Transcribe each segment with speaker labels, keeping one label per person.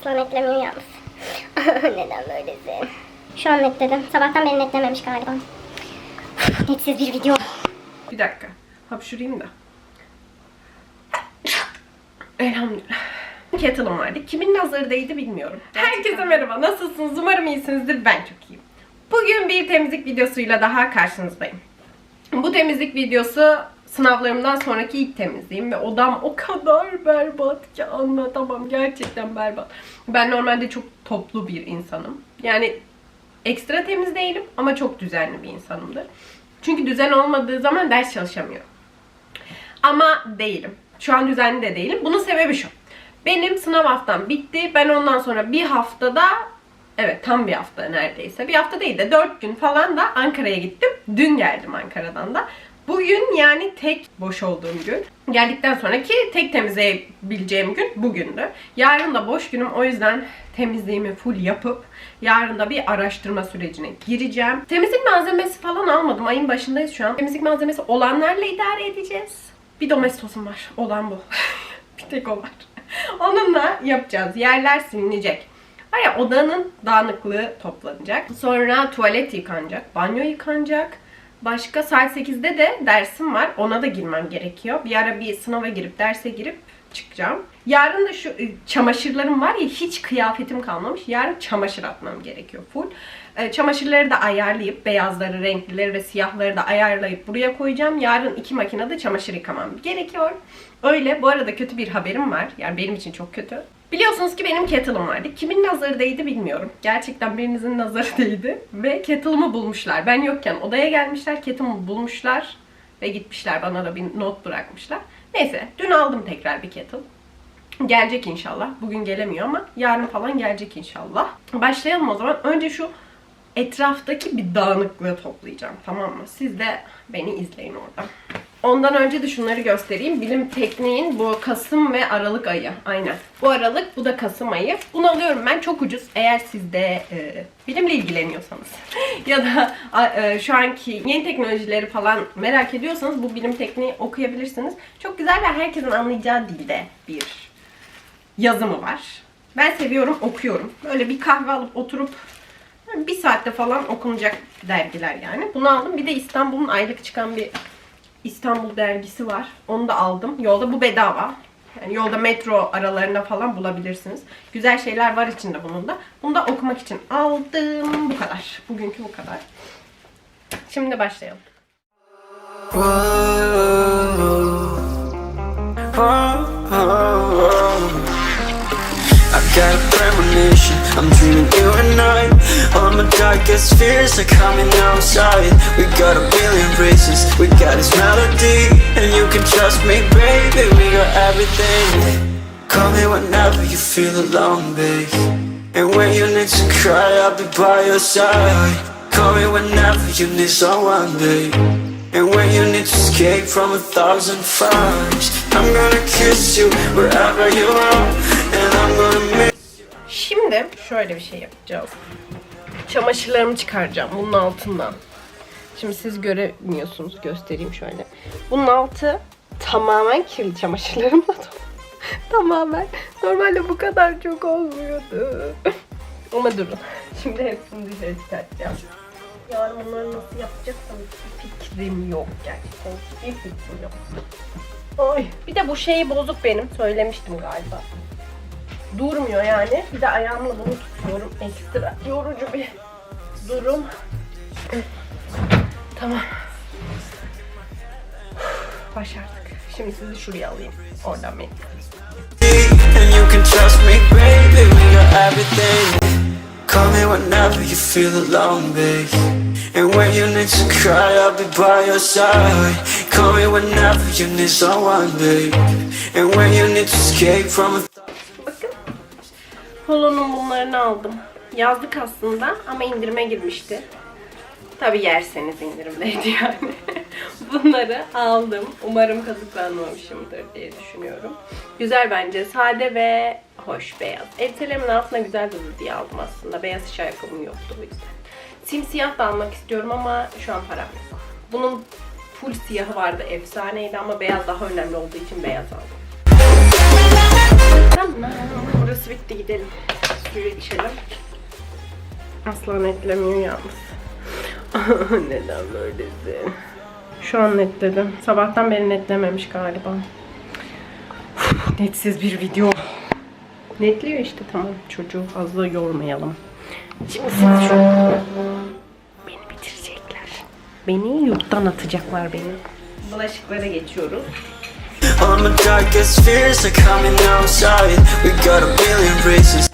Speaker 1: Asla netlemiyor yalnız. Neden böylesin? Şu an netledim. Sabahtan beri netlememiş galiba. Netsiz bir video.
Speaker 2: Bir dakika. Hapşurayım da. Elhamdülillah. Kettle'ım vardı. Kimin nazarındaydı bilmiyorum. Herkese merhaba. Nasılsınız? Umarım iyisinizdir. Ben çok iyiyim. Bugün bir temizlik videosuyla daha karşınızdayım. Bu temizlik videosu sınavlarımdan sonraki ilk temizliğim ve odam o kadar berbat ki anlatamam. Gerçekten berbat. Ben normalde çok toplu bir insanım. Yani ekstra temiz değilim ama çok düzenli bir insanımdır. Çünkü düzen olmadığı zaman ders çalışamıyorum. Ama değilim. Şu an düzenli de değilim. Bunun sebebi şu. Benim sınav haftam bitti. Ben ondan sonra bir haftada Evet tam bir hafta neredeyse. Bir hafta değil de 4 gün falan da Ankara'ya gittim. Dün geldim Ankara'dan da. Bugün yani tek boş olduğum gün. Geldikten sonraki tek temizleyebileceğim gün bugündü. Yarın da boş günüm o yüzden temizliğimi full yapıp yarın da bir araştırma sürecine gireceğim. Temizlik malzemesi falan almadım. Ayın başındayız şu an. Temizlik malzemesi olanlarla idare edeceğiz. Bir domestosum var. Olan bu. bir tek o var. Onunla yapacağız. Yerler silinecek. Ya odanın dağınıklığı toplanacak. Sonra tuvalet yıkanacak, banyo yıkanacak. Başka saat 8'de de dersim var. Ona da girmem gerekiyor. Bir ara bir sınava girip derse girip çıkacağım. Yarın da şu e, çamaşırlarım var ya hiç kıyafetim kalmamış. Yarın çamaşır atmam gerekiyor full. E, Çamaşırları da ayarlayıp beyazları, renklileri ve siyahları da ayarlayıp buraya koyacağım. Yarın iki makinede çamaşır yıkamam gerekiyor. Öyle. Bu arada kötü bir haberim var. Yani benim için çok kötü. Biliyorsunuz ki benim kettle'ım vardı. Kimin nazarı değdi bilmiyorum. Gerçekten birinizin nazarı değdi. Ve kettle'ımı bulmuşlar. Ben yokken odaya gelmişler, kettle'ımı bulmuşlar. Ve gitmişler bana da bir not bırakmışlar. Neyse dün aldım tekrar bir kettle. Gelecek inşallah. Bugün gelemiyor ama yarın falan gelecek inşallah. Başlayalım o zaman. Önce şu etraftaki bir dağınıklığı toplayacağım. Tamam mı? Siz de beni izleyin orada. Ondan önce de şunları göstereyim. Bilim Tekniğin bu Kasım ve Aralık ayı. Aynen. Bu Aralık, bu da Kasım ayı. Bunu alıyorum ben çok ucuz. Eğer siz de e, bilimle ilgileniyorsanız ya da e, şu anki yeni teknolojileri falan merak ediyorsanız bu Bilim Tekniği okuyabilirsiniz. Çok güzel ve herkesin anlayacağı dilde bir yazımı var. Ben seviyorum, okuyorum. Böyle bir kahve alıp oturup bir saatte falan okunacak dergiler yani. Bunu aldım. Bir de İstanbul'un aylık çıkan bir İstanbul dergisi var. Onu da aldım. Yolda bu bedava. Yani yolda metro aralarında falan bulabilirsiniz. Güzel şeyler var içinde bunun da. Bunu da okumak için aldım. Bu kadar. Bugünkü bu kadar. Şimdi başlayalım.
Speaker 3: I'm dreaming you and I All my darkest fears are coming outside We got a billion races, we got this melody And you can trust me, baby, we got everything. Call me whenever you feel alone, babe. And when you need to cry, I'll be by your side. Call me whenever you need someone, babe. And when you need to escape from a thousand fires I'm gonna kiss you wherever you are And I'm gonna make
Speaker 2: Şimdi şöyle bir şey yapacağız. Çamaşırlarımı çıkaracağım bunun altından. Şimdi siz göremiyorsunuz. Göstereyim şöyle. Bunun altı tamamen kirli çamaşırlarımla tamamen. Normalde bu kadar çok olmuyordu. Ama durun. Şimdi hepsini dışarı çıkartacağım. Yani bunları nasıl yapacaksam bir fikrim yok gerçekten. Hiçbir fikrim yok. Oy. Bir de bu şeyi bozuk benim. Söylemiştim galiba durmuyor yani. Bir de ayağımla bunu tutuyorum. Ekstra yorucu bir durum. Tamam. Başardık. Şimdi sizi şuraya alayım. Oradan beni.
Speaker 3: And you can trust me, baby, we got everything Call me whenever you feel alone, babe And when you need to cry, I'll be by your side Call me whenever you need someone, babe And when you need to escape from a
Speaker 2: Bakın. Polo'nun bunlarını aldım. Yazlık aslında ama indirime girmişti. Tabi yerseniz indirimdeydi yani. Bunları aldım. Umarım kazıklanmamışımdır diye düşünüyorum. Güzel bence. Sade ve hoş beyaz. Elbiselerimin altına güzel durur diye aldım aslında. Beyaz hiç ayakkabım yoktu o yüzden. Simsiyah da almak istiyorum ama şu an param yok. Bunun full siyahı vardı efsaneydi ama beyaz daha önemli olduğu için beyaz aldım. Tamam. Burası bitti gidelim. Suyu içelim. Asla netlemiyor yalnız. Neden böylesin? Şu an netledim. Sabahtan beri netlememiş galiba. Uf, Netsiz bir video. Netliyor işte tamam. Çocuğu fazla yormayalım. Şimdi siz şu Beni bitirecekler. Beni yurttan atacaklar beni. Bulaşıklara geçiyoruz.
Speaker 3: All my darkest fears are coming outside. We got a billion races.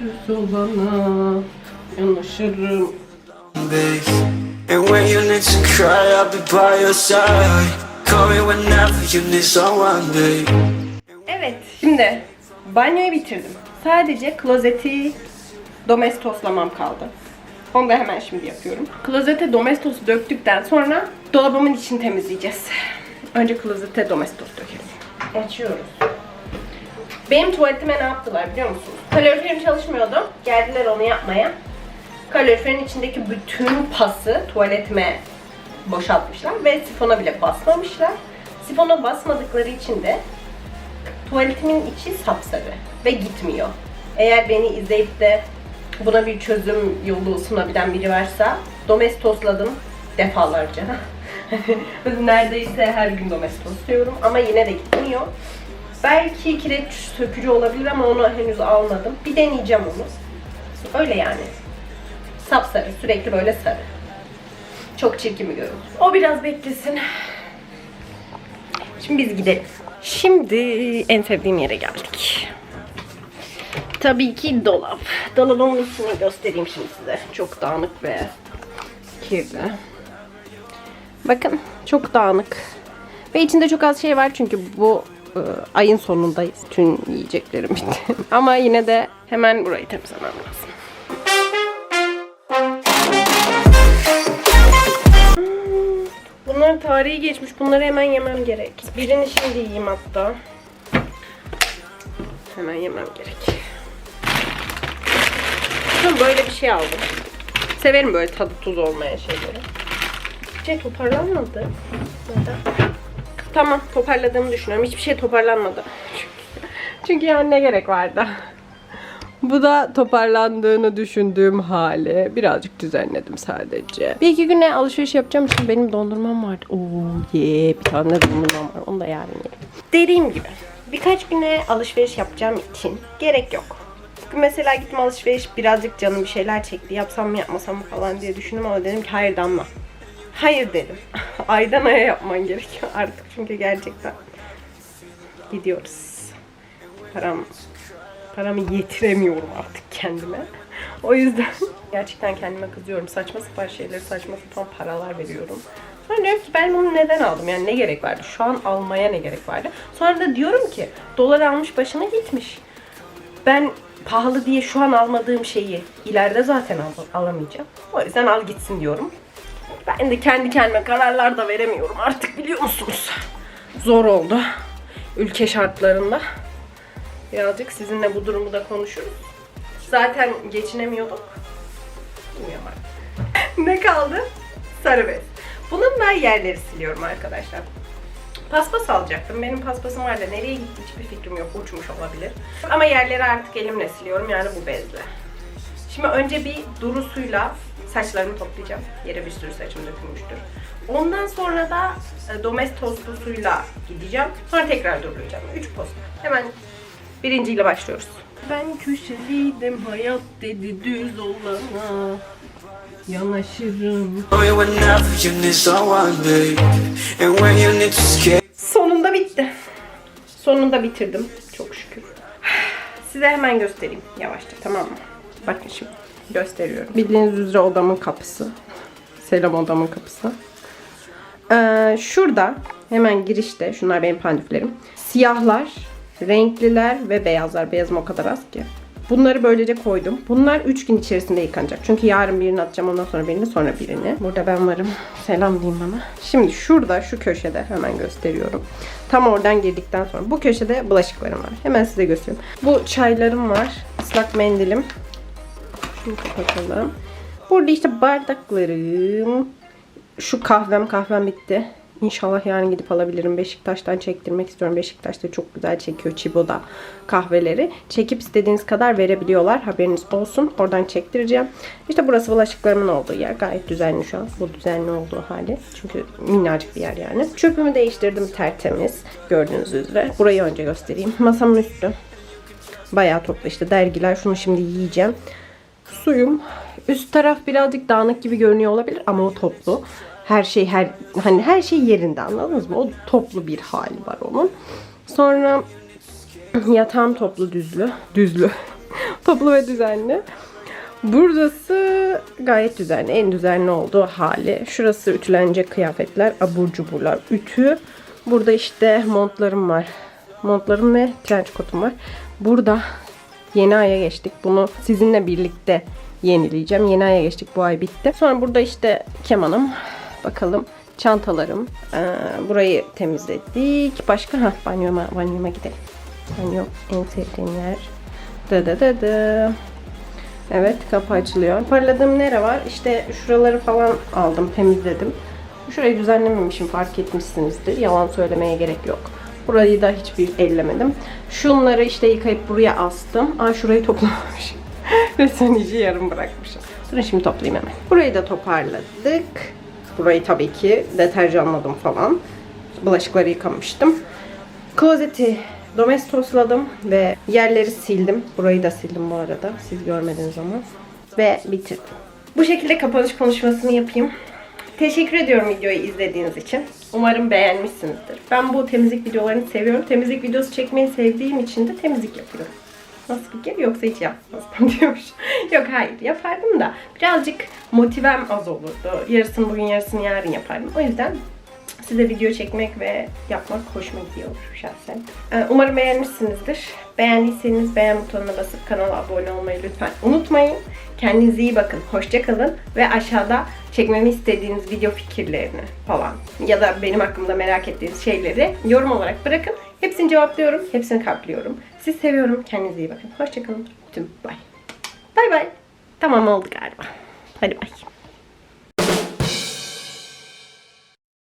Speaker 2: Düz olana yanaşırım.
Speaker 3: And when you need to cry, I'll be by your side. Call me whenever you need someone, babe.
Speaker 2: Evet şimdi banyoyu bitirdim. Sadece klozeti domestoslamam kaldı. Onu da hemen şimdi yapıyorum. Klozete domestosu döktükten sonra dolabımın içini temizleyeceğiz. Önce klozete domestos dökelim. Açıyoruz. Benim tuvaletime ne yaptılar biliyor musunuz? Kaloriferim çalışmıyordu. Geldiler onu yapmaya. Kaloriferin içindeki bütün pası tuvaletime boşaltmışlar ve sifona bile basmamışlar. Sifona basmadıkları için de tuvaletimin içi sapsarı ve gitmiyor. Eğer beni izleyip de buna bir çözüm yolu sunabilen biri varsa domestosladım defalarca. Neredeyse her gün domestosluyorum ama yine de gitmiyor. Belki kireç sökücü olabilir ama onu henüz almadım. Bir deneyeceğim onu. Öyle yani. Sapsarı, sürekli böyle sarı. Çok çirkin bir görüntü. O biraz beklesin. Şimdi biz gidelim. Şimdi en sevdiğim yere geldik. Tabii ki dolap. Dolabımın içini göstereyim şimdi size. Çok dağınık ve kirli. Bakın çok dağınık. Ve içinde çok az şey var çünkü bu ayın sonundayız. Tüm yiyeceklerim bitti. Ama yine de hemen burayı temizlemem lazım. Bunların tarihi geçmiş. Bunları hemen yemem gerek. Birini şimdi yiyeyim hatta. Hemen yemem gerek. Böyle bir şey aldım. Severim böyle tadı tuz olmayan şeyleri. Şey toparlanmadı. Neden? Tamam toparladığımı düşünüyorum. Hiçbir şey toparlanmadı. Çünkü yani ne gerek vardı? Bu da toparlandığını düşündüğüm hali. Birazcık düzenledim sadece. Bir iki güne alışveriş yapacağım. Şimdi benim dondurmam vardı. Oo ye bir tane de dondurmam var. Onu da yarın yerim. Dediğim gibi birkaç güne alışveriş yapacağım için gerek yok. Bugün mesela gittim alışveriş birazcık canım bir şeyler çekti. Yapsam mı yapmasam mı falan diye düşündüm ama dedim ki hayır Damla. Hayır dedim. Aydan aya yapman gerekiyor artık çünkü gerçekten gidiyoruz. Param paramı yetiremiyorum artık kendime. O yüzden gerçekten kendime kızıyorum. Saçma sapan şeyleri saçma sapan paralar veriyorum. Sonra diyorum ki ben bunu neden aldım? Yani ne gerek vardı? Şu an almaya ne gerek vardı? Sonra da diyorum ki dolar almış başına gitmiş. Ben pahalı diye şu an almadığım şeyi ileride zaten al- alamayacağım. O yüzden al gitsin diyorum. Ben de kendi kendime kararlar da veremiyorum artık biliyor musunuz? Zor oldu. Ülke şartlarında. Birazcık sizinle bu durumu da konuşuruz. Zaten geçinemiyorduk. Bilmiyorum ne kaldı? Sarı bez. Bununla yerleri siliyorum arkadaşlar. Paspas alacaktım. Benim paspasım var da nereye gitti hiçbir fikrim yok. Uçmuş olabilir. Ama yerleri artık elimle siliyorum yani bu bezle. Şimdi önce bir duru suyla saçlarımı toplayacağım. Yere bir sürü saçım dökülmüştür. Ondan sonra da e, domestoslu suyla gideceğim. Sonra tekrar durulayacağım. 3 posta. Hemen birinciyle başlıyoruz. Ben köşeliydim hayat dedi düz olana yanaşırım.
Speaker 3: Escape.
Speaker 2: Sonunda bitti. Sonunda bitirdim. Çok şükür. Size hemen göstereyim yavaşça tamam mı? Bakın şimdi gösteriyorum. Bildiğiniz üzere odamın kapısı. Selam odamın kapısı. Ee, şurada hemen girişte şunlar benim pandiflerim. Siyahlar, renkliler ve beyazlar. Beyazım o kadar az ki. Bunları böylece koydum. Bunlar 3 gün içerisinde yıkanacak. Çünkü yarın birini atacağım ondan sonra birini sonra birini. Burada ben varım. Selam diyeyim bana. Şimdi şurada şu köşede hemen gösteriyorum. Tam oradan girdikten sonra. Bu köşede bulaşıklarım var. Hemen size göstereyim. Bu çaylarım var. Islak mendilim. Şunu kapatalım. Burada işte bardaklarım. Şu kahvem kahvem bitti. İnşallah yarın gidip alabilirim. Beşiktaş'tan çektirmek istiyorum. Beşiktaş'ta çok güzel çekiyor Chibo'da kahveleri. Çekip istediğiniz kadar verebiliyorlar. Haberiniz olsun. Oradan çektireceğim. İşte burası bulaşıklarımın olduğu yer. Gayet düzenli şu an. Bu düzenli olduğu hali. Çünkü minnacık bir yer yani. Çöpümü değiştirdim tertemiz. Gördüğünüz üzere. Burayı önce göstereyim. Masamın üstü. Bayağı toplu işte dergiler. Şunu şimdi yiyeceğim. Suyum. Üst taraf birazcık dağınık gibi görünüyor olabilir ama o toplu. Her şey her hani her şey yerinde anladınız mı? O toplu bir hali var onun. Sonra yatağım toplu düzlü. Düzlü. toplu ve düzenli. Burası gayet düzenli. En düzenli olduğu hali. Şurası ütülenecek kıyafetler, abur cuburlar, ütü. Burada işte montlarım var. Montlarım ve trench coat'um var. Burada yeni aya geçtik. Bunu sizinle birlikte yenileyeceğim. Yeni aya geçtik. Bu ay bitti. Sonra burada işte kemanım. Bakalım çantalarım. Ee, burayı temizledik. Başka ha banyoma, banyoma gidelim. Banyo en sevdiğim yer. Dı dı dı dı. Evet kapı açılıyor. Parladığım nere var? İşte şuraları falan aldım, temizledim. Şurayı düzenlememişim fark etmişsinizdir. Yalan söylemeye gerek yok. Burayı da hiçbir ellemedim. Şunları işte yıkayıp buraya astım. Aa şurayı toplamamışım. Resmen işi yarım bırakmışım. Durun şimdi toplayayım hemen. Burayı da toparladık. Burayı tabii ki deterjanladım falan. Bulaşıkları yıkamıştım. Klozeti domestosladım ve yerleri sildim. Burayı da sildim bu arada. Siz görmediniz ama. Ve bitirdim. Bu şekilde kapanış konuşmasını yapayım. Teşekkür ediyorum videoyu izlediğiniz için. Umarım beğenmişsinizdir. Ben bu temizlik videolarını seviyorum. Temizlik videosu çekmeyi sevdiğim için de temizlik yapıyorum. Nasıl fikir? Yoksa hiç yapmazdım diyormuş. Yok hayır yapardım da birazcık motivem az olurdu. Yarısını bugün yarısını yarın yapardım. O yüzden size video çekmek ve yapmak hoşuma gidiyor şahsen. Ee, Umarım beğenmişsinizdir. Beğendiyseniz beğen butonuna basıp kanala abone olmayı lütfen unutmayın. Kendinize iyi bakın. Hoşça kalın. Ve aşağıda çekmemi istediğiniz video fikirlerini falan ya da benim hakkımda merak ettiğiniz şeyleri yorum olarak bırakın. Hepsini cevaplıyorum. Hepsini kalpliyorum. Sizi seviyorum. Kendinize iyi bakın. Hoşça kalın. Tüm bay. Bay bay. Tamam oldu galiba. Hadi bay.